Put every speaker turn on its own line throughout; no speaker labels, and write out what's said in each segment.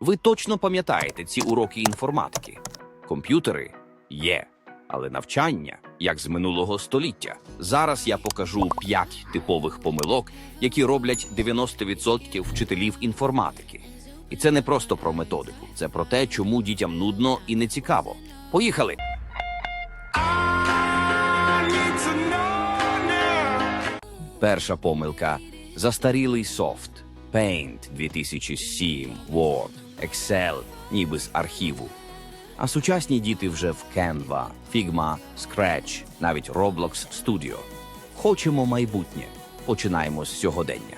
Ви точно пам'ятаєте ці уроки інформатики. Комп'ютери є, але навчання як з минулого століття. Зараз я покажу 5 типових помилок, які роблять 90% вчителів інформатики. І це не просто про методику, це про те, чому дітям нудно і не цікаво. Поїхали! Перша помилка застарілий софт. Paint 2007, Word, Excel, ніби з архіву. А сучасні діти вже в Canva, Figma, Scratch, навіть Roblox Studio. Хочемо майбутнє. Починаємо з сьогодення.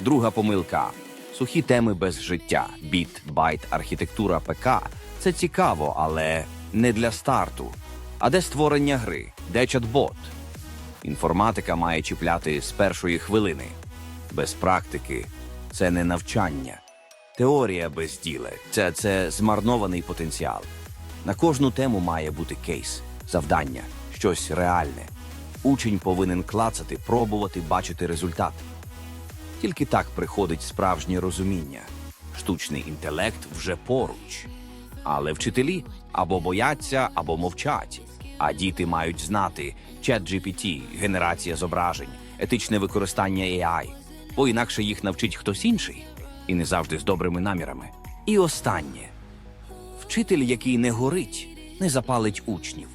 Друга помилка. Сухі теми без життя. Біт, байт, архітектура ПК. Це цікаво, але не для старту. А де створення гри? Де чат-бот? Інформатика має чіпляти з першої хвилини. Без практики це не навчання. Теорія без діла це, це змарнований потенціал. На кожну тему має бути кейс, завдання, щось реальне. Учень повинен клацати, пробувати бачити результат. Тільки так приходить справжнє розуміння. Штучний інтелект вже поруч. Але вчителі або бояться, або мовчать. А діти мають знати ChatGPT, генерація зображень, етичне використання AI, бо інакше їх навчить хтось інший, і не завжди з добрими намірами. І останнє вчитель, який не горить, не запалить учнів.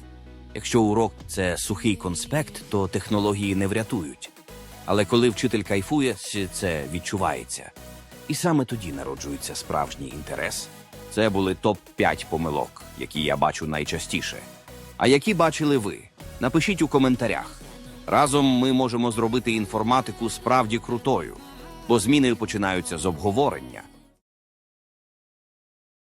Якщо урок це сухий конспект, то технології не врятують. Але коли вчитель кайфує, це відчувається. І саме тоді народжується справжній інтерес. Це були топ-5 помилок, які я бачу найчастіше. А які бачили ви? Напишіть у коментарях. Разом ми можемо зробити інформатику справді крутою, бо зміни починаються з обговорення.